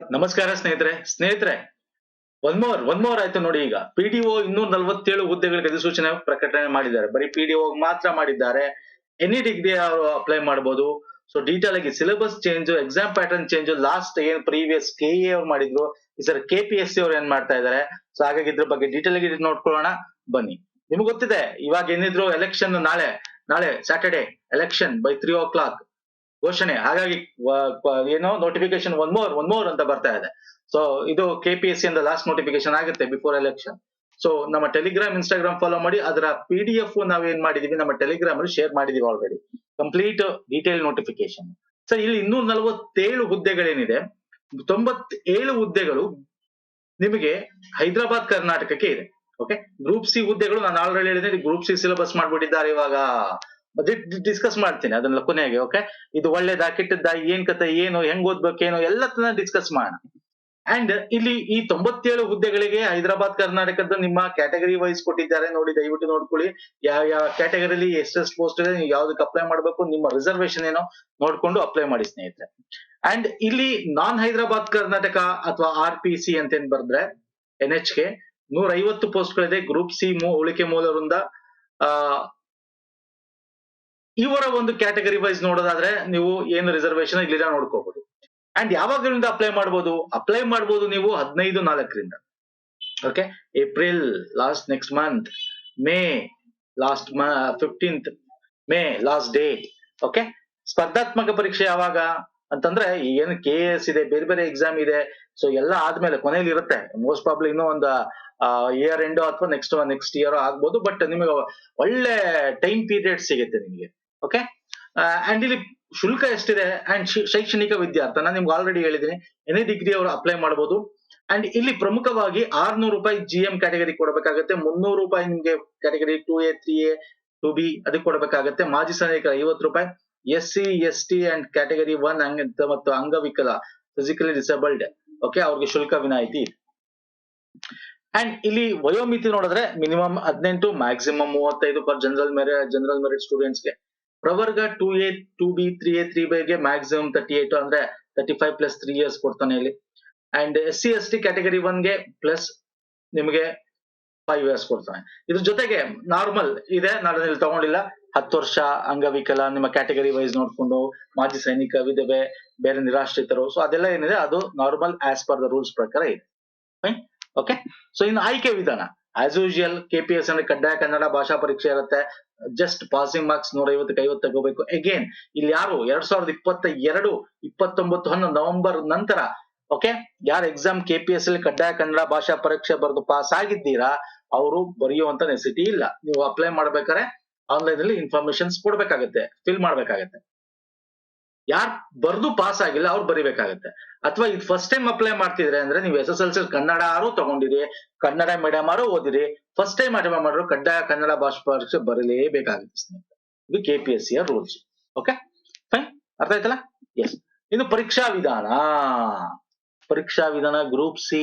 ನಮಸ್ಕಾರ ಸ್ನೇಹಿತರೆ. ಸ್ನೇಹಿತರೆ ಒನ್ ಮೋರ್ ಒನ್ ಮೋರ್ ಆಯ್ತು ನೋಡಿ ಈಗ. ಪಿ ಡಿ ಒ ಇನ್ನೂರ ನಲ್ವತ್ತೇಳು ಹುದ್ದೆಗಳಿಗೆ ಅಧಿಸೂಚನೆ ಪ್ರಕಟಣೆ ಮಾಡಿದ್ದಾರೆ. ಬರೀ ಪಿಡಿಒ ಮಾತ್ರ ಮಾಡಿದ್ದಾರೆ. ಎನಿ ಡಿಗ್ರಿ ಅವರು ಅಪ್ಲೈ ಮಾಡಬಹುದು ಸೊ ಡೀಟೇಲ್ ಆಗಿ syllabus change exam pattern change last ಏನ್ ಪ್ರೀವಿಯಸ್ ಕೆ ಎ ಅವ್ರು ಮಾಡಿದ್ರು, ಈ sir K P S C ಅವ್ರು ಏನ್ ಮಾಡ್ತಾ ಇದ್ದಾರೆ? ಸೊ ಹಾಗಾಗಿ ಇದ್ರ ಬಗ್ಗೆ ಡೀಟೇಲ್ ಆಗಿ ನೋಡ್ಕೊಳ್ಳೋಣ. ಬನ್ನಿ. ನಿಮ್ಗೆ ಗೊತ್ತಿದೆ, ಇವಾಗ ಏನಿದ್ರು ಎಲೆಕ್ಷನ್ ನಾಳೆ ನಾಳೆ Saturday election by three o'clock ಘೋಷಣೆ. ಹಾಗಾಗಿ ಏನೋ notification one more one more ಅಂತ ಬರ್ತಾ ಇದೆ. ಸೊ ಇದು K P S C last notification ಆಗುತ್ತೆ ಬಿಫೋರ್ ಎಲೆಕ್ಷನ್ ಸೊ ನಮ್ಮ ಟೆಲಿಗ್ರಾಮ್ ಇನ್ಸ್ಟಾಗ್ರಾಮ್ ಫಾಲೋ ಮಾಡಿ, ಅದರ ಪಿ ಡಿ ಎಫ್ ನಾವ್ ಏನ್ ಮಾಡಿದೀವಿ, ನಮ್ಮ ಟೆಲಿಗ್ರಾಮ್ ಅಲ್ಲಿ ಶೇರ್ ಮಾಡಿದೀವಿ already complete detail notification so ಇಲ್ಲಿ ಇನ್ನೂರ ನಲವತ್ತೇಳು ಹುದ್ದೆಗಳೇನಿದೆ. ತೊಂಬತ್ತೇಳು ಹುದ್ದೆಗಳು ನಿಮಗೆ ಹೈದರಾಬಾದ್, ಕರ್ನಾಟಕಕ್ಕೆ ಇದೆ. ಓಕೆ ಗ್ರೂಪ್ ಸಿ ಹುದ್ದೆಗಳು, ನಾನು ಆಲ್ರೆಡಿ ಹೇಳಿದೆ ಗ್ರೂಪ್ ಸಿ ಸಿಲೆಬಸ್ ಮಾಡ್ಬಿಟ್ಟಿದ್ದಾರೆ ಇವಾಗ. ಡಿಸ್ಕಸ್ ಮಾಡ್ತೀನಿ ಅದನ್ನ ಕೊನೆಗೆ ಓಕೆ ಇದು ಒಳ್ಳೇದಾ, ಕೆಟ್ಟದ್ದಾ, ಏನ್ ಕತೆ ಏನು, ಹೆಂಗ್ ಓದ್ಬೇಕೇನು ಎಲ್ಲತನ ಡಿಸ್ಕಸ್ ಮಾಡೋಣ ಅಂಡ್ ಇಲ್ಲಿ ಈ ತೊಂಬತ್ತೇಳು ಹುದ್ದೆಗಳಿಗೆ ಹೈದರಾಬಾದ್ ಕರ್ನಾಟಕದ ನಿಮ್ಮ ಕ್ಯಾಟಗರಿ ವೈಸ್ ಕೊಟ್ಟಿದ್ದಾರೆ. ನೋಡಿ, ದಯವಿಟ್ಟು ನೋಡ್ಕೊಳ್ಳಿ. ಯಾವ ಯಾವ ಕ್ಯಾಟಗರಿಲಿ ಎಷ್ಟೆಷ್ಟು ಪೋಸ್ಟ್ ಇದೆ, ನೀವು ಯಾವ್ದಕ್ಕೆ ಅಪ್ಲೈ ಮಾಡಬೇಕು, ನಿಮ್ಮ ರಿಸರ್ವೇಶನ್ ಏನೋ, ನೋಡ್ಕೊಂಡು ಅಪ್ಲೈ ಮಾಡಿ, ಸ್ನೇಹಿತರೆ. ಅಂಡ್ ಇಲ್ಲಿ ನಾನ್ ಹೈದರಾಬಾದ್ ಕರ್ನಾಟಕ ಅಥವಾ ಆರ್ ಪಿ ಸಿ ಅಂತ ಏನ್ ಬರ್ದ್ರೆ ಎನ್ ಎಚ್ ಕೆ ನೂರ ಐವತ್ತು ಪೋಸ್ಟ್ಗಳಿದೆ ಗ್ರೂಪ್ ಸಿ ಉಳಿಕೆ ಮೂಲರಿಂದ ಆ ಇವರ ಒಂದು ಕ್ಯಾಟಗರಿ ವೈಸ್ ನೋಡೋದಾದ್ರೆ ನೀವು ಏನು ರಿಸರ್ವೇಶನ್ ಇಲ್ಲಿ ನೋಡ್ಕೋಬಹುದು ಅಂಡ್ ಯಾವಾಗಲಿಂದ ಅಪ್ಲೈ ಮಾಡಬಹುದು ಅಪ್ಲೈ ಮಾಡಬಹುದು ನೀವು ಹದಿನೈದು ನಾಲ್ಕರಿಂದ. Okay April last next month May last fifteenth May last day okay ಸ್ಪರ್ಧಾತ್ಮಕ ಪರೀಕ್ಷೆ ಯಾವಾಗ? ಅಂತಂದ್ರೆ ಏನು ಕೆ ಎಸ್ ಇದೆ, ಬೇರೆ ಬೇರೆ ಎಕ್ಸಾಮ್ ಇದೆ. ಸೊ ಎಲ್ಲ ಆದ್ಮೇಲೆ ಕೊನೆಯಲ್ಲಿ ಇರುತ್ತೆ. ಮೋಸ್ಟ್ ಪ್ರಾಬ್ಲಿ ಇನ್ನೂ ಒಂದು ಇಯರ್ ಎಂಡ್ ಅಥವಾ ನೆಕ್ಸ್ಟ್ ನೆಕ್ಸ್ಟ್ ಇಯರ್ ಆಗ್ಬೋದು ಬಟ್ ನಿಮಗೆ ಒಳ್ಳೆ ಟೈಮ್ ಪೀರಿಯಡ್ ಸಿಗುತ್ತೆ ನಿಮಗೆ. ಓಕೆ ಅಂಡ್ ಇಲ್ಲಿ ಶುಲ್ಕ ಎಷ್ಟಿದೆ? ಅಂಡ್ ಶೈಕ್ಷಣಿಕ ವಿದ್ಯಾರ್ಥ ನಾನು ನಿಮ್ಗೆ ಆಲ್ರೆಡಿ ಹೇಳಿದ್ದೀನಿ. ಎನಿ ಡಿಗ್ರಿ ಅವರು ಅಪ್ಲೈ ಮಾಡಬಹುದು ಅಂಡ್ ಇಲ್ಲಿ ಪ್ರಮುಖವಾಗಿ ಆರ್ನೂರು ರೂಪಾಯಿ ಜಿ ಎಂ ಕ್ಯಾಟಗರಿ ಕೊಡಬೇಕಾಗುತ್ತೆ. ಮುನ್ನೂರು ರೂಪಾಯಿ ನಿಮ್ಗೆ category two A three A two B ಅದಕ್ಕೆ ಕೊಡಬೇಕಾಗುತ್ತೆ. ಮಾಜಿ ಸೈನಿಕ ಐವತ್ತು ರೂಪಾಯಿ. S C S T and category one ಅಂಗ, ಮತ್ತು ಅಂಗವಿಕಲ ಫಿಸಿಕಲಿ ಡಿಸೇಬಲ್ಡ್ ಓಕೆ ಅವ್ರಿಗೆ ಶುಲ್ಕ ವಿನಾಯಿತಿ. ಅಂಡ್ ಇಲ್ಲಿ ವಯೋಮಿತಿ ನೋಡಿದ್ರೆ ಮಿನಿಮಮ್ ಹದಿನೆಂಟು ಮ್ಯಾಕ್ಸಿಮಮ್ ಮೂವತ್ತೈದು per general merit general merit ಸ್ಟೂಡೆಂಟ್ಸ್ಗೆ ಪ್ರವರ್ಗ two A two B three A three ಬೈಗೆ maximum thirty eight ಅಂದ್ರೆ thirty five plus three years ಕೊಡ್ತಾನೆ ಇಲ್ಲಿ. And S C S T category ಒನ್ಗೆ plus ನಿಮಗೆ ಫೈವ್ ಇಯರ್ಸ್ ಕೊಡ್ತಾನೆ. ಇದ್ರ ಜೊತೆಗೆ ನಾರ್ಮಲ್ ಇದೆ, ನಾನು ಇಲ್ಲಿ ತಗೊಂಡಿಲ್ಲ. ಹತ್ತು ವರ್ಷ ಅಂಗವಿಕಲ ನಿಮ್ಮ ಕ್ಯಾಟಗರಿ ವೈಸ್ ನೋಡ್ಕೊಂಡು ಮಾಜಿ ಸೈನಿಕ, ವಿಧವೆ, ಬೇರೆ ನಿರಾಶ್ರಿತರು. ಸೊ ಅದೆಲ್ಲ ಏನಿದೆ, ಅದು normal as per the rules ಪ್ರಕಾರ ಇದೆ. ಓಕೆ ಸೊ ಇನ್ನು ಆಯ್ಕೆ ವಿಧಾನ. As usual K P S ಅಂದ್ರೆ ಕಡ್ಡಾಯ ಕನ್ನಡ ಭಾಷಾ ಪರೀಕ್ಷೆ ಇರುತ್ತೆ. ಜಸ್ಟ್ ಪಾಸಿಂಗ್ ಮಾರ್ಕ್ಸ್ ನೂರ ಐವತ್ತಕ್ಕೆ ಐವತ್ತು ತಗೋಬೇಕು. ಅಗೇನ್ ಇಲ್ಲಿ ಯಾರು? ಎರಡ್ ಸಾವಿರದ ಇಪ್ಪತ್ತ ಎರಡು ಇಪ್ಪತ್ತೊಂಬತ್ತು, ಹನ್ನೊಂದು ನವೆಂಬರ್ ನಂತರ ಓಕೆ ಯಾರು ಎಕ್ಸಾಮ್ ಕೆ ಪಿ ಎಸ್ ಅಲ್ಲಿ ಕಡ್ಡಾಯ ಕನ್ನಡ ಭಾಷಾ ಪರೀಕ್ಷೆ ಬರೆದು ಪಾಸ್ ಆಗಿದ್ದೀರಾ? ಅವರು ಬರೆಯುವಂತ ನೆಸಿಟಿ ಇಲ್ಲ. ನೀವು ಅಪ್ಲೈ ಮಾಡ್ಬೇಕಾದ್ರೆ ಆನ್ಲೈನ್ ಅಲ್ಲಿ ಇನ್ಫಾರ್ಮೇಶನ್ಸ್ ಕೊಡ್ಬೇಕಾಗತ್ತೆ ಫಿಲ್ ಮಾಡ್ಬೇಕಾಗತ್ತೆ. ಯಾರು ಬರ್ದು ಪಾಸ್ ಆಗಿಲ್ಲ, ಅವ್ರು ಬರಿಬೇಕಾಗತ್ತೆ. ಅಥವಾ ಇದು ಫಸ್ಟ್ ಟೈಮ್ ಅಪ್ಲೈ ಮಾಡ್ತಿದ್ರೆ ಅಂದ್ರೆ ನೀವು S S L C Kannada ಆರು ತಗೊಂಡಿರಿ, ಕನ್ನಡ ಮೀಡಿಯಂ ಆರು ಓದಿರಿ ಫಸ್ಟ್ ಟೈಮ್ ಅಟೆಂಡ್ ಮಾಡಿದ್ರು ಕಡ್ಡಾಯ ಕನ್ನಡ ಭಾಷಾ ಪರೀಕ್ಷೆ ಬರಲೇಬೇಕಾಗುತ್ತೆ ಇದು K P S C rules okay fine ಅರ್ಥ ಆಯ್ತಲ್ಲ? ಎಸ್ ಇದು ಪರೀಕ್ಷಾ ವಿಧಾನ. ಪರೀಕ್ಷಾ ವಿಧಾನ ಗ್ರೂಪ್ ಸಿ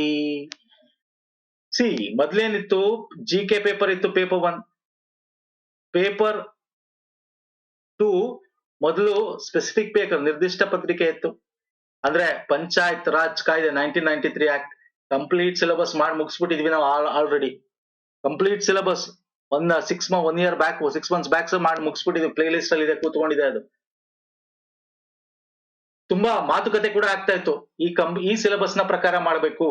ಸಿ ಮೊದ್ಲೇನಿತ್ತು? ಜಿ ಕೆ ಪೇಪರ್ ಇತ್ತು ಪೇಪರ್ ಒನ್ ಪೇಪರ್ ಟೂ ಮೊದಲು ಸ್ಪೆಸಿಫಿಕ್ ಪೇಪರ್ ನಿರ್ದಿಷ್ಟ ಪತ್ರಿಕೆ ಇತ್ತು. ಅಂದ್ರೆ ಪಂಚಾಯತ್ ರಾಜ್ ಕಾಯ್ದೆ nineteen ninety three act complete syllabus ಮಾಡಿ ಮುಗಿಸ್ಬಿಟ್ಟಿದ್ವಿ ನಾವು ಆಲ್ರೆಡಿ ಕಂಪ್ಲೀಟ್ ಸಿಲೆಬಸ್ ಒಂದ್ six one year back six months backs ಮಾಡಿ ಮುಗಿಸ್ಬಿಟ್ಟಿದ್ವಿ. ಪ್ಲೇ ಲಿಸ್ಟ್ ಅಲ್ಲಿ ಇದೆ, ಕೂತ್ಕೊಂಡಿದೆ ಅದು. ತುಂಬಾ ಮಾತುಕತೆ ಕೂಡ ಆಗ್ತಾ ಇತ್ತು. ಈ ಕಂಪ್, ಈ ಸಿಲೆಬಸ್ನ ಪ್ರಕಾರ ಮಾಡಬೇಕು.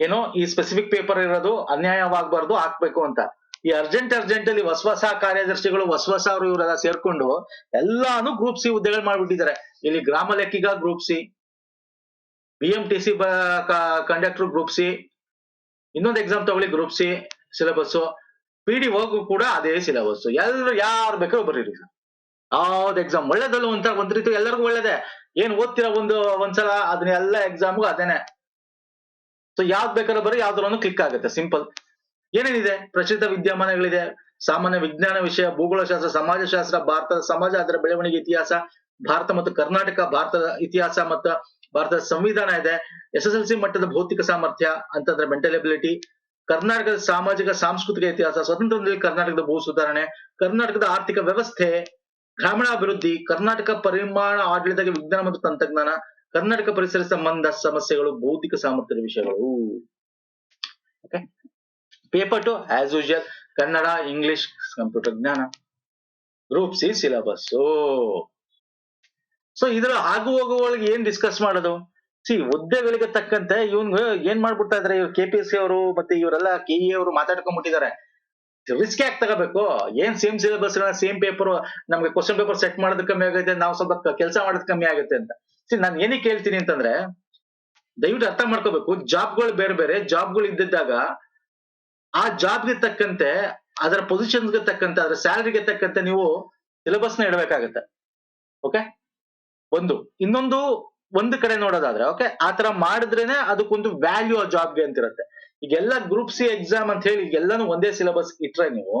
ಏನೋ ಈ ಸ್ಪೆಸಿಫಿಕ್ ಪೇಪರ್ ಇರೋದು ಅನ್ಯಾಯವಾಗಬಾರ್ದು, ಹಾಕ್ಬೇಕು ಅಂತ. ಈ ಅರ್ಜೆಂಟ್ ಅರ್ಜೆಂಟ್ ಅಲ್ಲಿ ಹೊಸ ಹೊಸ ಕಾರ್ಯದರ್ಶಿಗಳು ಹೊಸ ಹೊಸ ಅವರು ಇವರೆಲ್ಲ ಸೇರ್ಕೊಂಡು ಎಲ್ಲಾನು ಗ್ರೂಪ್ ಸಿ ಹುದ್ದೆಗಳು ಮಾಡ್ಬಿಟ್ಟಿದ್ದಾರೆ. ಇಲ್ಲಿ ಗ್ರಾಮ ಲೆಕ್ಕಿಗ group C B M T C conductor group C ಇನ್ನೊಂದು ಎಕ್ಸಾಮ್ ತಗೊಳ್ಳಿ group C syllabus P D ಹೋಗು ಕೂಡ ಅದೇ ಸಿಲೆಬಸ್ ಎಲ್ಲರೂ ಯಾರು ಬೇಕಾದ್ರೂ ಬರೀರಿ ಯಾವ್ದು ಎಕ್ಸಾಮ್ ಒಳ್ಳೇದಲ್ಲ ಒಂಥರ ಒಂದ್ ರೀತಿ ಎಲ್ಲರಿಗೂ ಒಳ್ಳೇದೇ. ಏನ್ ಓದ್ತಿರೋ ಒಂದು, ಒಂದ್ಸಲ ಅದನ್ನೆಲ್ಲ ಎಕ್ಸಾಮ್ಗೂ ಅದೇನೆ ಸೊ ಯಾವ್ದು ಬೇಕಾದ್ರೂ ಬರೀ ಯಾವ್ದಾರು ಕ್ಲಿಕ್ ಆಗುತ್ತೆ. ಸಿಂಪಲ್ ಏನೇನಿದೆ? ಪ್ರಚಲಿತ ವಿದ್ಯಮಾನಗಳಿದೆ. ಸಾಮಾನ್ಯ ವಿಜ್ಞಾನ ವಿಷಯ, ಭೂಗೋಳಶಾಸ್ತ್ರ, ಸಮಾಜಶಾಸ್ತ್ರ, ಭಾರತದ ಸಮಾಜ, ಅದರ ಬೆಳವಣಿಗೆ ಇತಿಹಾಸ, ಭಾರತ ಮತ್ತು ಕರ್ನಾಟಕ, ಭಾರತದ ಇತಿಹಾಸ ಮತ್ತು ಭಾರತದ ಸಂವಿಧಾನ ಇದೆ. ಎಸ್ ಎಸ್ ಎಲ್ ಸಿ ಮಟ್ಟದ ಭೌತಿಕ ಸಾಮರ್ಥ್ಯ, ಅಂತಂದ್ರೆ ಮೆಂಟಲ್ ಎಬಿಲಿಟಿ ಕರ್ನಾಟಕದ ಸಾಮಾಜಿಕ, ಸಾಂಸ್ಕೃತಿಕ ಇತಿಹಾಸ ಸ್ವತಂತ್ರದಲ್ಲಿ ಕರ್ನಾಟಕದ ಭೂ ಸುಧಾರಣೆ, ಕರ್ನಾಟಕದ ಆರ್ಥಿಕ ವ್ಯವಸ್ಥೆ, ಗ್ರಾಮೀಣಾಭಿವೃದ್ಧಿ, ಕರ್ನಾಟಕ ಪರಿಮಾಣ ಆಡಳಿತ ವಿಜ್ಞಾನ ಮತ್ತು ತಂತ್ರಜ್ಞಾನ, ಕರ್ನಾಟಕ ಪರಿಸರ ಸಂಬಂಧ ಸಮಸ್ಯೆಗಳು, ಭೌತಿಕ ಸಾಮರ್ಥ್ಯದ ವಿಷಯಗಳು. Paper two as usual Kannada English computer ಜ್ಞಾನ ಗ್ರೂಪ್ ಸಿ ಸಿಲೆಬಸ್ ಸೊ ಇದ್ರ ಆಗು ಹೋಗುವೊಳಗೆ ಏನ್ ಡಿಸ್ಕಸ್ ಮಾಡೋದು? ಸಿ ಹುದ್ದೆಗಳಿಗೆ ತಕ್ಕಂತೆ ಇವನ್ ಏನ್ ಮಾಡ್ಬಿಡ್ತಾ ಇದಾರೆ ಇವ್ರು ಕೆ ಪಿ ಎಸ್ ಸಿ ಅವರು, ಮತ್ತೆ ಇವರೆಲ್ಲ ಕೆ ಇ ಅವರು ಮಾತಾಡ್ಕೊಂಡ್ಬಿಟ್ಟಿದ್ದಾರೆ ರಿಸ್ಕ್ ಯಾಕೆ ತಗೋಬೇಕು? ಏನ್ ಸೇಮ್ ಸಿಲೆಬಸ್ ಸೇಮ್ ಪೇಪರ್ ನಮ್ಗೆ ಕ್ವಶನ್ ಪೇಪರ್ ಸೆಟ್ ಮಾಡೋದು ಕಮ್ಮಿ ಆಗುತ್ತೆ ನಾವು ಸ್ವಲ್ಪ ಕೆಲಸ ಮಾಡೋದು ಕಮ್ಮಿ ಆಗುತ್ತೆ ಅಂತ. ಸಿ ನಾನು ಏನಕ್ಕೆ ಹೇಳ್ತೀನಿ ಅಂತಂದ್ರೆ, ದಯವಿಟ್ಟು ಅರ್ಥ ಮಾಡ್ಕೋಬೇಕು ಜಾಬ್ಗಳು ಬೇರೆ ಬೇರೆ ಜಾಬ್ಗಳು ಇದ್ದಿದ್ದಾಗ ಆ ಜಾಬ್ಗೆ ತಕ್ಕಂತೆ, ಅದರ ಪೊಸಿಷನ್ಗೆ ತಕ್ಕಂತೆ, ಅದರ ಸ್ಯಾಲರಿಗೆ ತಕ್ಕಂತೆ ನೀವು ಸಿಲೆಬಸ್ನ ಇಡಬೇಕಾಗತ್ತೆ. ಓಕೆ ಒಂದು. ಇನ್ನೊಂದು ಒಂದು ಕಡೆ ನೋಡೋದಾದ್ರೆ ಓಕೆ ಆತರ ಮಾಡಿದ್ರೇನೆ ಅದಕ್ಕೊಂದು ವ್ಯಾಲ್ಯೂ ಆ ಜಾಬ್ಗೆ ಅಂತಿರತ್ತೆ. ಈಗೆಲ್ಲ ಗ್ರೂಪ್ ಸಿ ಎಕ್ಸಾಮ್ ಅಂತ ಹೇಳಿ ಎಲ್ಲಾನು ಒಂದೇ ಸಿಲೆಬಸ್ ಇಟ್ರೆ ನೀವು,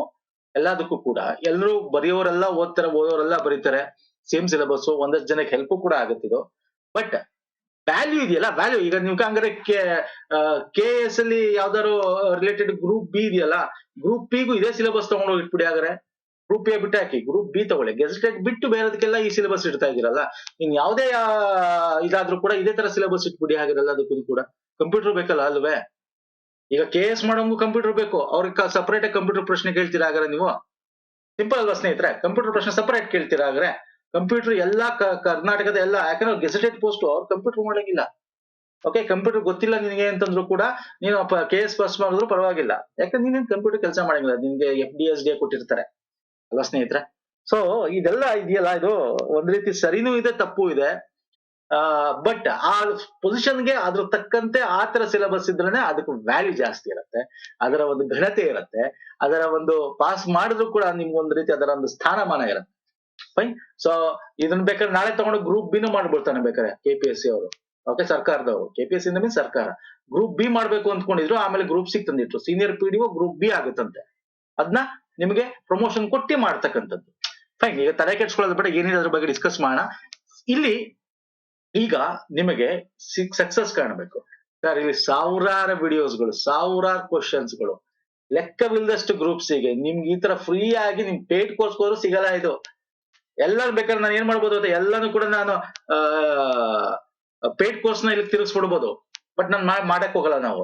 ಎಲ್ಲದಕ್ಕೂ ಕೂಡ, ಎಲ್ಲರೂ ಬರೆಯೋರೆಲ್ಲ ಓದ್ತಾರೆ, ಓದೋರೆಲ್ಲ ಬರೀತಾರೆ ಸೇಮ್ ಸಿಲೆಬಸ್ ಒಂದಷ್ಟು ಜನಕ್ಕೆ ಹೆಲ್ಪ್ ಕೂಡ ಆಗುತ್ತಿದ್ದು ಬಟ್ ವ್ಯಾಲ್ಯೂ ಇದೆಯಲ್ಲ? ವ್ಯಾಲ್ಯೂ ಈಗ ನೀವು ಹಂಗಾರೆ ಕೆ ಎಸ್ ಅಲ್ಲಿ ಯಾವ್ದಾದ್ರು ರಿಲೇಟೆಡ್ ಗ್ರೂಪ್ ಬಿ ಇದೆಯಲ್ಲ ಗ್ರೂಪ್ ಬಿಗೂ ಇದೇ ಸಿಲೆಬಸ್ ತಗೊಂಡು ಇಟ್ಬಿಡಿ ಹಾಗಾದ್ರೆ. ಗ್ರೂಪ್ ಎ ಬಿಟ್ಟು ಹಾಕಿ ಗ್ರೂಪ್ ಬಿ ತಗೊಳ್ಳಿ. ಗೆಜೆಟೆಡ್ ಬಿಟ್ಟು ಬೇರೆದಕ್ಕೆಲ್ಲ ಈ ಸಿಲೆಬಸ್ ಇಡ್ತಾ ಇದೀರಲ್ಲ ಇನ್ ಯಾವುದೇ ಇದಾದ್ರೂ ಕೂಡ ಇದೇ ತರ ಸಿಲೆಬಸ್ ಇಟ್ಬಿಡಿ ಹಾಗಿರಲ್ಲ ಅದಕ್ಕೂ ಕೂಡ. ಕಂಪ್ಯೂಟರ್ ಬೇಕಲ್ಲ ಅಲ್ವೇ? ಈಗ ಕೆ ಎಸ್ ಮಾಡೋಂಗು ಕಂಪ್ಯೂಟರ್ ಬೇಕು. ಅವ್ರಿಗೆ ಸಪರೇಟ್ ಕಂಪ್ಯೂಟರ್ ಪ್ರಶ್ನೆ ಕೇಳ್ತೀರಾ ಹಾಗಾದ್ರೆ ನೀವು? ಸಿಂಪಲ್ ಅಲ್ವಾ ಸ್ನೇಹಿತರೆ? ಕಂಪ್ಯೂಟರ್ ಪ್ರಶ್ನೆ ಸಪರೇಟ್ ಕೇಳ್ತೀರಾ ಹಾಗಾದ್ರೆ? ಕಂಪ್ಯೂಟರ್ ಎಲ್ಲ ಕರ್ನಾಟಕದ ಎಲ್ಲ, ಯಾಕಂದ್ರೆ ಗೆಜೆಟೆಡ್ ಪೋಸ್ಟ್ ಅವ್ರು ಕಂಪ್ಯೂಟರ್ ಮಾಡಂಗಿಲ್ಲ ಓಕೆ ಕಂಪ್ಯೂಟರ್ ಗೊತ್ತಿಲ್ಲ ನಿನಗೆ ಅಂತಂದ್ರು ಕೂಡ ನೀನು ಕೆ ಎಸ್ ಪಾಸ್ ಮಾಡಿದ್ರು ಪರವಾಗಿಲ್ಲ. ಯಾಕಂದ್ರೆ ನೀನೇನ್ ಕಂಪ್ಯೂಟರ್ ಕೆಲಸ ಮಾಡಂಗಿಲ್ಲ ನಿನ್ಗೆ ಎಫ್ ಡಿ ಎಸ್ ಡಿ ಕೊಟ್ಟಿರ್ತಾರೆ. ಅಲ್ವಾ ಸ್ನೇಹಿತರೆ? ಸೊ ಇದೆಲ್ಲ ಇದೆಯಲ್ಲ, ಇದು ಒಂದ್ ರೀತಿ ಸರಿನೂ ಇದೆ, ತಪ್ಪು ಇದೆ. ಬಟ್ ಆ ಪೊಸಿಷನ್ಗೆ ಅದ್ರ ತಕ್ಕಂತೆ ಆ ತರ ಸಿಲೆಬಸ್ ಇದ್ರೇನೆ ಅದಕ್ಕೆ ವ್ಯಾಲ್ಯೂ ಜಾಸ್ತಿ ಇರುತ್ತೆ. ಅದರ ಒಂದು ಘನತೆ ಇರುತ್ತೆ. ಅದರ ಒಂದು ಪಾಸ್ ಮಾಡಿದ್ರು ಕೂಡ ನಿಮ್ಗೆ ಒಂದ್ ರೀತಿ ಅದರ ಒಂದು ಸ್ಥಾನಮಾನ ಇರುತ್ತೆ. ಫೈನ್ ಸೊ ಇದನ್ನ ಬೇಕಾದ್ರೆ ನಾಳೆ ತಗೊಂಡು ಗ್ರೂಪ್ ಬಿನು ಮಾಡ್ಬಿಡ್ತಾನೆ ಬೇಕಾದ್ರೆ ಕೆ ಪಿ ಎಸ್ ಸಿ ಅವರು. ಓಕೆ ಸರ್ಕಾರದವರು. K P S C means ಸರ್ಕಾರ. ಗ್ರೂಪ್ ಬಿ ಮಾಡ್ಬೇಕು ಅಂದ್ಕೊಂಡಿದ್ರು, ಆಮೇಲೆ group C ತಂದಿಟ್ರು senior P D group B ಆಗುತ್ತಂತೆ. ಅದನ್ನ ನಿಮಗೆ ಪ್ರಮೋಷನ್ ಕೊಟ್ಟಿ ಮಾಡ್ತಕ್ಕಂಥದ್ದು. ಫೈನ್ ಈಗ ತಲೆ ಕೆಡ್ಸ್ಕೊಳ್ಳೋದ್ರ ಬೇಡ, ಏನಿದೆ ಅದ್ರ ಬಗ್ಗೆ ಡಿಸ್ಕಸ್ ಮಾಡೋಣ. ಇಲ್ಲಿ, ಈಗ ನಿಮಗೆ ಸಕ್ಸಸ್ ಕಾಣಬೇಕು. ಸರ್, ಇಲ್ಲಿ ಸಾವಿರಾರು ವಿಡಿಯೋಸ್ಗಳು ಸಾವಿರಾರು ಕ್ವಶನ್ಸ್ಗಳು ಲೆಕ್ಕವಿಲ್ಲದಷ್ಟು ಗ್ರೂಪ್ಸಿಗೆ ನಿಮ್ಗೆ ಈ ತರ ಫ್ರೀ ಆಗಿ ನಿಮ್ ಪೇಟ್ ಕೋರ್ಸ್ ಸಿಗಲ್ಲ ಇದು. ಎಲ್ಲರೂ ಬೇಕಾದ್ರೆ ನಾನು ಏನ್ ಮಾಡ್ಬೋದು ಅಂತ ಎಲ್ಲಾನು ಕೂಡ ನಾನು ಪೇಡ್ ಕೋರ್ಸ್ನ ಇಲ್ಲಿ ತಿರುಗಿಸ್ಬಿಡ್ಬೋದು. ಬಟ್ ನಾನು ಮಾಡಕ್ ಹೋಗಲ್ಲ ನಾವು.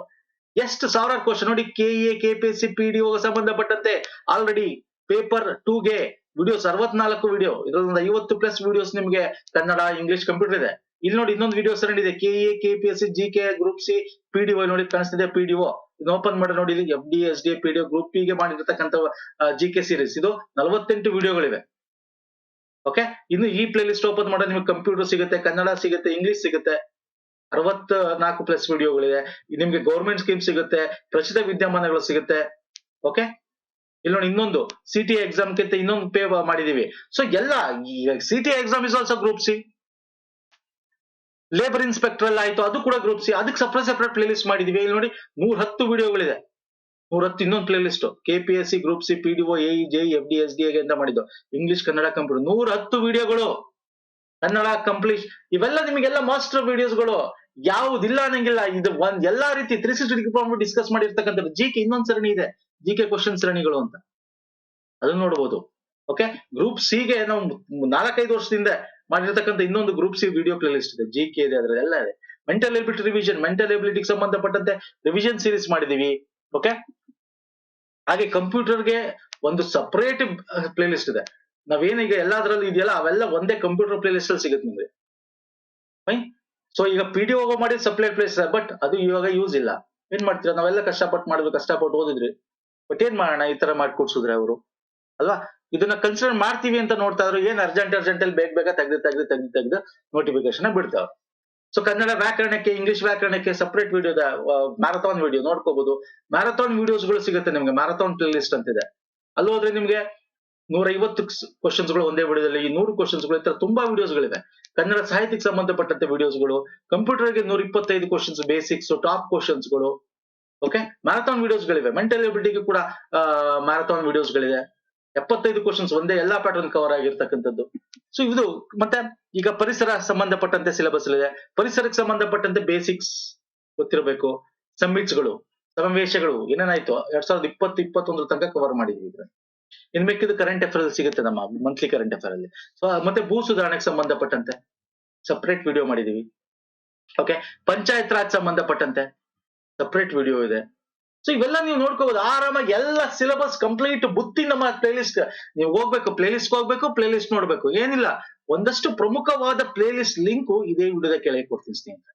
ಎಷ್ಟು ಸಾವಿರಾರು ಕ್ವಶನ್ ನೋಡಿ K A K P S C P D ಸಂಬಂಧಪಟ್ಟಂತೆ ಆಲ್ರೆಡಿ ಪೇಪರ್ ಟೂಗೆ ವಿಡಿಯೋಸ್ ಅರವತ್ನಾಲ್ಕು ವಿಡಿಯೋ ಇದರೊಂದು ಐವತ್ತು ಪ್ಲಸ್ ವಿಡಿಯೋಸ್ ನಿಮ್ಗೆ ಕನ್ನಡ ಇಂಗ್ಲಿಷ್ ಕಂಪ್ಯೂಟರ್ ಇದೆ. ಇಲ್ಲಿ ನೋಡಿ ಇನ್ನೊಂದು ವಿಡಿಯೋಸ್ ಇದೆ K A K P S C G K group C P D ನೋಡಿ ಕಾಣಿಸ್ತಿದೆ ಪಿ ಡಿ ಇದನ್ನ ಓಪನ್ ಮಾಡಿ ನೋಡಿ ಇಲ್ಲಿ F D S D P D group ಪಿಗೆ ಮಾಡಿರ್ತಕ್ಕಂಥ ಜಿ ಕೆ ಸೀರೀಸ್ ಇದು ನಲವತ್ತೆಂಟು ವಿಡಿಯೋಗಳಿವೆ ಓಕೆ ಇನ್ನು ಈ ಪ್ಲೇ ಲಿಸ್ಟ್ ಓಪನ್ ಮಾಡೋದು ನಿಮ್ಗೆ ಕಂಪ್ಯೂಟರ್ ಸಿಗುತ್ತೆ, ಕನ್ನಡ ಸಿಗುತ್ತೆ ಇಂಗ್ಲಿಷ್ ಸಿಗುತ್ತೆ. ಅರವತ್ ನಾಲ್ಕು ಪ್ಲಸ್ ವಿಡಿಯೋಗಳಿದೆ ನಿಮ್ಗೆ ಗೌರ್ಮೆಂಟ್ ಸ್ಕೀಮ್ ಸಿಗುತ್ತೆ, ಪ್ರಸಿದ್ಧ ವಿದ್ಯಮಾನಗಳು ಸಿಗುತ್ತೆ. ಓಕೆ ಇಲ್ಲಿ ನೋಡಿ ಇನ್ನೊಂದು ಸಿ ಟಿ ಎಕ್ಸಾಮ್ ಗಿಂತ ಇನ್ನೊಂದು ಪೇ ಮಾಡಿದೀವಿ. ಸೊ ಎಲ್ಲ C T exam is also group C labour inspector ಎಲ್ಲ ಆಯ್ತು, ಅದು ಕೂಡ ಗ್ರೂಪ್ ಸಿ ಅದಕ್ಕೆ ಸಪ್ರೇಟ್ ಸಪ್ರೇಟ್ ಪ್ಲೇ ಲಿಸ್ಟ್ ಮಾಡಿದೀವಿ. ಇಲ್ಲಿ ನೋಡಿ ನೂರ ಹತ್ತು ವಿಡಿಯೋಗಳಿದೆ ನೂರ ಹತ್ತು ಇನ್ನೊಂದು playlist K P S C group C P D O A J F D S D ಅಂತ ಮಾಡಿದ್ದು. ಇಂಗ್ಲಿಷ್ ಕನ್ನಡ ಕಂಪ್ಯೂಟರ್ ನೂರ ಹತ್ತು ವಿಡಿಯೋಗಳು ಕನ್ನಡ ಕಂಪ್ಲೀಟ್ ಇವೆಲ್ಲ ನಿಮಗೆಲ್ಲ ಮಾಸ್ಟರ್ ವಿಡಿಯೋಸ್ಗಳು ಯಾವುದಿಲ್ಲ ಅನ್ನಂಗಿಲ್ಲ. ಇದು ಒಂದ್ ಎಲ್ಲಾ ರೀತಿ ತ್ರೀ ಸಿಕ್ಸ್ಟಿ ಡಿಗ್ರಿ ಡಿಸ್ಕಸ್ ಮಾಡಿರ್ತಕ್ಕಂಥ ಜಿ ಕೆ ಇನ್ನೊಂದ್ ಸರಣಿ ಇದೆ. ಜಿ ಕೆ ಕ್ವಶನ್ ಸರಣಿಗಳು ಅಂತ. ಅದನ್ನ ನೋಡ್ಬೋದು. ಓಕೆ ಗ್ರೂಪ್ ಸಿ ಗೆ ನಾವು ನಾಲ್ಕೈದು ವರ್ಷದಿಂದ ಮಾಡಿರ್ತಕ್ಕಂಥ ಇನ್ನೊಂದು group C video playlist ಇದೆ. ಜಿ ಕೆ ಇದೆ ಅದ್ರಲ್ಲಿ ಎಲ್ಲ ಇದೆ ಮೆಂಟಲ್ ಎಬಿಲಿಟಿ ರಿವಿಷನ್ ಮೆಂಟಲ್ ಎಬಿಲಿಟಿಗೆ ಸಂಬಂಧಪಟ್ಟಂತೆ ರಿವಿಷನ್ ಸೀರೀಸ್ ಮಾಡಿದೀವಿ ಓಕೆ ಹಾಗೆ ಕಂಪ್ಯೂಟರ್ಗೆ ಒಂದು ಸಪರೇಟ್ ಪ್ಲೇ ಲಿಸ್ಟ್ ಇದೆ. ನಾವೇನೀಗ ಎಲ್ಲಾದ್ರಲ್ಲಿ ಇದೆಯಲ್ಲ, ಅವೆಲ್ಲ ಒಂದೇ ಕಂಪ್ಯೂಟರ್ ಪ್ಲೇ ಲಿಸ್ಟ್ ಅಲ್ಲಿ ಸಿಗುತ್ತೆ ನಿಮಗೆ. ಫೈನ್ ಸೊ ಈಗ ಪಿ ಡಿ ಮಾಡಿ ಸಪ್ರೇಟ್ ಪ್ಲೇಸ್ ಬಟ್ ಅದು ಇವಾಗ ಯೂಸ್ ಇಲ್ಲ. ಏನ್ ಮಾಡ್ತೀರಾ? ನಾವೆಲ್ಲ ಕಷ್ಟಪಟ್ಟು ಮಾಡಿದ್ವಿ ಕಷ್ಟಪಟ್ಟು ಓದಿದ್ರಿ ಬಟ್ ಏನ್ ಮಾಡೋಣ? ಈ ತರ ಮಾಡಿ ಕೂಡ್ಸಿದ್ರೆ ಅವರು. ಅಲ್ವಾ? ಇದನ್ನ ಕನ್ಸಿಡರ್ ಮಾಡ್ತೀವಿ ಅಂತ ನೋಡ್ತಾ ಇದ್ರು, ಏನ್ ಅರ್ಜೆಂಟ್ ಅರ್ಜೆಂಟ್ ಅಲ್ಲಿ ಬೇಗ ಬೇಗ ತೆಗ್ದು ತೆಗ್ದು ತೆಗ್ದು ತೆಗ್ದು ನೋಟಿಫಿಕೇಶನ್ ಬಿಡ್ತಾವ್ರು. ಸೊ ಕನ್ನಡ ವ್ಯಾಕರಣಕ್ಕೆ ಇಂಗ್ಲಿಷ್ ವ್ಯಾಕರಣಕ್ಕೆ ಸಪರೇಟ್ ವಿಡಿಯೋದ ಮ್ಯಾರಥಾನ್ ವಿಡಿಯೋ ನೋಡ್ಕೋಬಹುದು ಮ್ಯಾರಥಾನ್ ವಿಡಿಯೋಸ್ಗಳು ಸಿಗುತ್ತೆ ನಿಮ್ಗೆ. ಮ್ಯಾರಥಾನ್ ಪ್ಲೇ ಲಿಸ್ಟ್ ಅಂತಿದೆ. ಅಲ್ಲಿ ಹೋದ್ರೆ ನಿಮ್ಗೆ ನೂರ ಐವತ್ತು ಕ್ವಶನ್ಸ್ಗಳು ಒಂದೇ ವಿಡಿಯೋದಲ್ಲಿ ಈ ನೂರು ಕ್ವಶನ್ಸ್ಗಳು ಗಳು ತರ ತುಂಬಾ ವಿಡಿಯೋಸ್ಗಳಿವೆ ಕನ್ನಡ ಸಾಹಿತ್ಯಕ್ಕೆ ಸಂಬಂಧಪಟ್ಟಂತೆ ವಿಡಿಯೋಸ್ಗಳು ಕಂಪ್ಯೂಟರ್ಗೆ ನೂರ ಇಪ್ಪತ್ತೈದು ಕ್ವಶನ್ಸ್ ಬೇಸಿಕ್ಸ್ ಟಾಪ್ ಕ್ವಶನ್ಸ್ಗಳು ಓಕೆ ಮ್ಯಾರಥಾನ್ ವಿಡಿಯೋಸ್ಗಳಿವೆ ಮೆಂಟಲ್ ಎಬಿಲಿಟಿಗೆ ಕೂಡ ಮ್ಯಾರಥಾನ್ ವಿಡಿಯೋಸ್ಗಳಿದೆ ಎಪ್ಪತ್ತೈದು ಕ್ವಶನ್ಸ್ ಒಂದೇ ಎಲ್ಲಾ ಪ್ಯಾಟರ್ನ್ ಕವರ್ ಆಗಿರ್ತಕ್ಕಂಥದ್ದು. ಸೊ ಇದು ಮತ್ತೆ ಈಗ ಪರಿಸರ ಸಂಬಂಧಪಟ್ಟಂತೆ ಸಿಲೆಬಸ್ ಇದೆ. ಪರಿಸರಕ್ಕೆ ಸಂಬಂಧಪಟ್ಟಂತೆ ಬೇಸಿಕ್ಸ್ ಗೊತ್ತಿರಬೇಕು. ಸಮ್ಮಿಟ್ಸ್ಗಳು ಸಮಾವೇಶಗಳು, ಏನೇನಾಯ್ತು? ಎರಡ್ ಸಾವಿರದ ಇಪ್ಪತ್ತು, ಇಪ್ಪತ್ತೊಂದರ ತನಕ ಕವರ್ ಮಾಡಿದ್ವಿ ಇದ್ರ ಇನ್ ಮಿಕ್ಕಿದ ಕರೆಂಟ್ ಅಫೇರ್ ಸಿಗುತ್ತೆ ನಮ್ಮ ಮಂತ್ಲಿ ಕರೆಂಟ್ ಅಫೇರ್ ಅಲ್ಲಿ. ಸೊ ಮತ್ತೆ ಭೂ ಸುಧಾರಣೆಗೆ ಸಂಬಂಧಪಟ್ಟಂತೆ ಸಪ್ರೇಟ್ ವಿಡಿಯೋ ಮಾಡಿದೀವಿ ಓಕೆ ಪಂಚಾಯತ್ ರಾಜ್ ಸಂಬಂಧಪಟ್ಟಂತೆ ಸಪ್ರೇಟ್ ವಿಡಿಯೋ ಇದೆ. ಸೊ ಇವೆಲ್ಲ ನೀವು ನೋಡ್ಕೋಬಹುದು ಆರಾಮಾಗಿ ಎಲ್ಲ ಸಿಲೆಬಸ್ ಕಂಪ್ಲೀಟ್ ಬುತ್ತಿ ನಮ್ಮ ಪ್ಲೇಲಿಸ್ಟ್ ನೀವು ಹೋಗ್ಬೇಕು ಪ್ಲೇಲಿಸ್ಟ್ ಹೋಗ್ಬೇಕು ಪ್ಲೇಲಿಸ್ಟ್ ನೋಡ್ಬೇಕು. ಏನಿಲ್ಲ. ಒಂದಷ್ಟು ಪ್ರಮುಖವಾದ ಪ್ಲೇಲಿಸ್ಟ್ ಲಿಂಕ್ ಇದೇ ವಿಡಿಯೋದ ಕೆಳಗೆ ಕೊಡ್ತೀನಿ ಸ್ನೇಹಿತರೆ.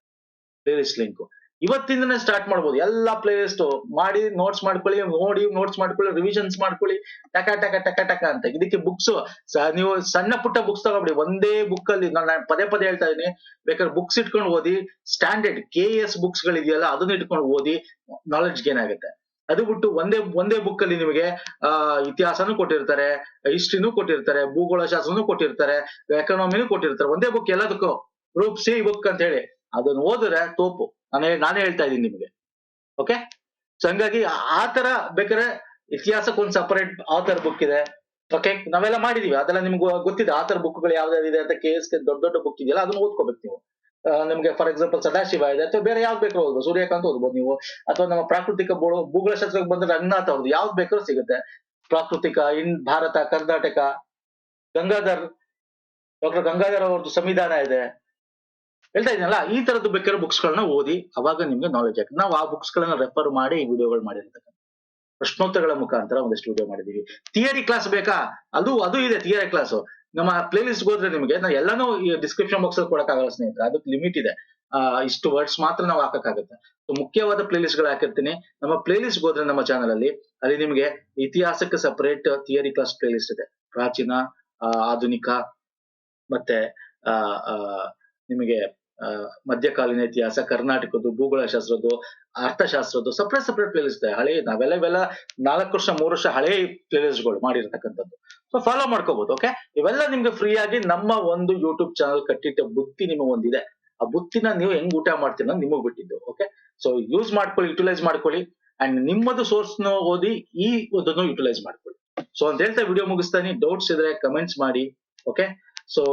ಪ್ಲೇಲಿಸ್ಟ್ ಲಿಂಕ್ ಇವತ್ತಿಂದನೇ ಸ್ಟಾರ್ಟ್ ಮಾಡ್ಬೋದು. ಎಲ್ಲ ಪ್ಲೇಯರ್ಸ್ ಮಾಡಿ ನೋಟ್ಸ್ ಮಾಡ್ಕೊಳ್ಳಿ, ನೋಡಿ ನೋಟ್ಸ್ ಮಾಡ್ಕೊಳ್ಳಿ ರಿವಿಷನ್ಸ್ ಮಾಡ್ಕೊಳ್ಳಿ, ಟಕ ಟಕ ಟಕ ಟಕ ಅಂತ. ಇದಕ್ಕೆ ಬುಕ್ಸ್ ನೀವು ಸಣ್ಣ ಪುಟ್ಟ ಬುಕ್ಸ್ ತಗೊಬಿಡಿ. ಒಂದೇ ಬುಕ್ ಅಲ್ಲಿ ನಾನು ಪದೇ ಪದೇ ಹೇಳ್ತಾ ಇದೀನಿ. ಬೇಕಾದ್ರೆ ಬುಕ್ಸ್ ಇಟ್ಕೊಂಡು ಓದಿ ಸ್ಟ್ಯಾಂಡರ್ಡ್ ಕೆ ಎಸ್ ಬುಕ್ಸ್ ಗಳಿದೆಯಲ್ಲ, ಅದನ್ನ ಇಟ್ಕೊಂಡು ಓದಿ ನಾಲೆಡ್ಜ್ ಗೇನ್ ಆಗುತ್ತೆ. ಅದು ಬಿಟ್ಟು ಒಂದೇ ಒಂದೇ ಬುಕ್ ಅಲ್ಲಿ ನಿಮಗೆ, ಆ, ಇತಿಹಾಸನೂ ಕೊಟ್ಟಿರ್ತಾರೆ ಹಿಸ್ಟ್ರಿನೂ ಕೊಟ್ಟಿರ್ತಾರೆ ಭೂಗೋಳ ಶಾಸ್ತ್ರನೂ ಕೊಟ್ಟಿರ್ತಾರೆ ಎಕನಾಮಿನೂ ಕೊಟ್ಟಿರ್ತಾರೆ. ಒಂದೇ ಬುಕ್ ಎಲ್ಲದಕ್ಕೂ ಗ್ರೂಪ್ ಸಿ ಬುಕ್ ಅಂತ ಹೇಳಿ. ಅದನ್ನ ಓದಿದ್ರೆ ತೋಪು. ನಾನೇ ನಾನೇ ಹೇಳ್ತಾ ಇದ್ದೀನಿ ನಿಮಗೆ. ಓಕೆ ಸೊ ಹಂಗಾಗಿ ಆ- ತರ ಬೇಕಾದ್ರೆ ಇತಿಹಾಸಕ್ಕೊಂದು ಸಪರೇಟ್ ಆಥರ್ ಬುಕ್ ಇದೆ. ಓಕೆ ನಾವೆಲ್ಲ ಮಾಡಿದೀವಿ. ಅದೆಲ್ಲ ನಿಮ್ಗೆ ಗೊತ್ತಿದೆ. ಆಥರ್ ಬುಕ್ಗಳು ಯಾವ್ದಾವ್ದಿದೆ ಅಂತ ಕೆ ಎಸ್ ದೊಡ್ಡ ದೊಡ್ಡ ಬುಕ್ ಇದೆಯಲ್ಲ, ಅದನ್ನ ಓದ್ಕೋಬೇಕು ನೀವು. ನಿಮ್ಗೆ ಫಾರ್ ಎಕ್ಸಾಂಪಲ್ ಸದಾಶಿವ ಇದೆ, ಅಥವಾ ಬೇರೆ ಯಾವ್ದು ಬೇಕಾದ್ರೂ ಓದ್ಬೋದು. ಸೂರ್ಯಕಾಂತ್ ಓದ್ಬೋದು ನೀವು. ಅಥವಾ ನಮ್ಮ ಪ್ರಾಕೃತಿಕ ಭೂಗೋಳಶಾಸ್ತ್ರಕ್ಕೆ ಬಂದ್ರೆ ರಂಗನಾಥ್ ಅವ್ರದ್ದು ಯಾವ್ದು ಬೇಕಾದ್ರೂ ಸಿಗುತ್ತೆ. ಪ್ರಾಕೃತಿಕ, ಇನ್, ಭಾರತ, ಕರ್ನಾಟಕ, ಗಂಗಾಧರ್ ಡಾಕ್ಟರ್ ಗಂಗಾಧರ್ ಅವ್ರದ್ದು ಸಂವಿಧಾನ ಇದೆ. ಹೇಳ್ತಾ ಇದ್ದೀನಲ್ಲ ಈ ತರದ್ದು ಬೇಕಾದ್ರೆ ಬುಕ್ಸ್ ಗಳನ್ನ ಓದಿ, ಅವಾಗ ನಿಮ್ಗೆ ನಾಲೆಜ್ ಆಗುತ್ತೆ ನಾವು ಆ ಬುಕ್ಸ್ ಗಳನ್ನ ರೆಫರ್ ಮಾಡಿ ಈ ವಿಡಿಯೋಗಳು ಮಾಡಿರ್ತಕ್ಕಂಥ ಪ್ರಶ್ನೋತ್ತರಗಳ ಮುಖಾಂತರ ಒಂದಷ್ಟು ವಿಡಿಯೋ ಮಾಡಿದೀವಿ ಥಿಯರಿ ಕ್ಲಾಸ್ ಬೇಕಾ? ಅದು ಅದು ಇದೆ ಥಿಯರಿ ಕ್ಲಾಸ್ ನಮ್ಮ ಪ್ಲೇ ಲಿಸ್ಟ್ ಹೋದ್ರೆ ನಿಮಗೆ ನಾವು ಎಲ್ಲಾನು ಡಿಸ್ಕ್ರಿಪ್ಷನ್ ಬಾಕ್ಸ್ ಅಲ್ಲಿ ಕೊಡಕ್ಕಾಗಲ್ಲ ಸ್ನೇಹಿತರೆ, ಅದಕ್ಕೆ ಲಿಮಿಟ್ ಇದೆ. ಇಷ್ಟು ವರ್ಡ್ಸ್ ಮಾತ್ರ ನಾವು ಹಾಕಕ್ಕಾಗುತ್ತೆ. ಮುಖ್ಯವಾದ ಪ್ಲೇ ಲಿಸ್ಟ್ಗಳು ಹಾಕಿರ್ತೀನಿ. ನಮ್ಮ ಪ್ಲೇ ಲಿಸ್ಟ್ ಹೋದ್ರೆ ನಮ್ಮ ಚಾನಲ್ ಅಲ್ಲಿ ಅಲ್ಲಿ ನಿಮಗೆ ಇತಿಹಾಸಕ್ಕೆ separate theory class playlist ಇದೆ. ಪ್ರಾಚೀನ ಆಧುನಿಕ, ಮತ್ತೆ ನಿಮಗೆ ಮಧ್ಯಕಾಲೀನ ಇತಿಹಾಸ, ಕರ್ನಾಟಕದ್ದು, ಭೂಗೋಳಶಾಸ್ತ್ರದ್ದು, ಅರ್ಥಶಾಸ್ತ್ರದ್ದು ಸಪ್ರೇಟ್ ಸಪ್ರೇಟ್ ಪ್ಲೇ ಲಿಸ್ಟ್ ಹಳೆ, ನಾವೆಲ್ಲ ಇವೆಲ್ಲ ನಾಲ್ಕು ವರ್ಷ, ಮೂರು ವರ್ಷ ಹಳೆ ಪ್ಲೇ ಗಳು ಮಾಡಿರ್ತಕ್ಕಂಥದ್ದು. ಸೊ ಫಾಲೋ ಮಾಡ್ಕೋಬಹುದು ಓಕೆ ಇವೆಲ್ಲ ನಿಮ್ಗೆ ಫ್ರೀ ಆಗಿ ನಮ್ಮ ಒಂದು ಯೂಟ್ಯೂಬ್ ಚಾನಲ್ ಕಟ್ಟಿಟ್ಟ ಬುತ್ತಿ ನಿಮಗೆ ಒಂದಿದೆ. ಆ ಬುತ್ತಿನ ನೀವು ಹೆಂಗ್ ಊಟ ಮಾಡ್ತೀರ ನಿಮಗ್ ಬಿಟ್ಟಿದ್ದು ಓಕೆ ಸೊ ಯೂಸ್ ಮಾಡ್ಕೊಳ್ಳಿ ಯುಟಿಲೈಸ್ ಮಾಡ್ಕೊಳ್ಳಿ ಅಂಡ್ ನಿಮ್ಮದು ಸೋರ್ಸ್ನ ಓದಿ ಈ ಒಂದನ್ನು ಯುಟಿಲೈಸ್ ಮಾಡ್ಕೊಳ್ಳಿ. ಸೊ ಅಂತ ಹೇಳ್ತಾ ವಿಡಿಯೋ ಮುಗಿಸ್ತಾನೆ. ಡೌಟ್ಸ್ ಇದ್ರೆ ಕಮೆಂಟ್ಸ್ ಮಾಡಿ ಓಕೆ ಸೊ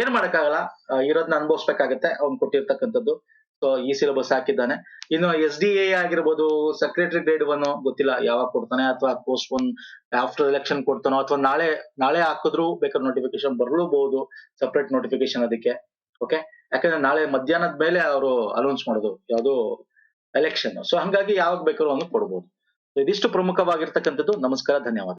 ಏನ್ ಮಾಡಕ್ಕಾಗಲ್ಲ. ಇರೋದನ್ನ ಇರೋದ್ನ ಅನುಭವಿಸ್ಬೇಕಾಗತ್ತೆ. ಅವ್ನು ಕೊಟ್ಟಿರ್ತಕ್ಕಂಥದ್ದು. ಸೊ ಈ ಸಿಲೆಬಸ್ ಹಾಕಿದ್ದಾನೆ. ಇನ್ನು ಎಸ್ ಡಿ ಎ ಆಗಿರ್ಬೋದು ಸೆಕ್ರೆಟರಿ ಗ್ರೇಡ್ ಒನ್ ಗೊತ್ತಿಲ್ಲ. ಯಾವಾಗ ಕೊಡ್ತಾನೆ ಅಥವಾ ಪೋಸ್ಟ್ ಒನ್ ಆಫ್ಟರ್ ಎಲೆಕ್ಷನ್ ಕೊಡ್ತಾನೋ ಅಥವಾ ನಾಳೆ ನಾಳೆ ಹಾಕಿದ್ರು ಬೇಕಾದ್ರೆ ನೋಟಿಫಿಕೇಶನ್ ಬರಲೂಬಹುದು ಸಪ್ರೇಟ್ ನೋಟಿಫಿಕೇಶನ್ ಅದಕ್ಕೆ. ಓಕೆ ಯಾಕಂದ್ರೆ ನಾಳೆ ಮಧ್ಯಾಹ್ನದ ಮೇಲೆ ಅವರು ಅನೌನ್ಸ್ ಮಾಡೋದು. ಯಾವುದು ಎಲೆಕ್ಷನ್ ಸೊ ಹಂಗಾಗಿ ಯಾವಾಗ ಬೇಕಾದ್ರೂ ಅವನು ಕೊಡ್ಬೋದು. ಇದಿಷ್ಟು ಪ್ರಮುಖವಾಗಿರ್ತಕ್ಕಂಥದ್ದು. ನಮಸ್ಕಾರ, ಧನ್ಯವಾದ.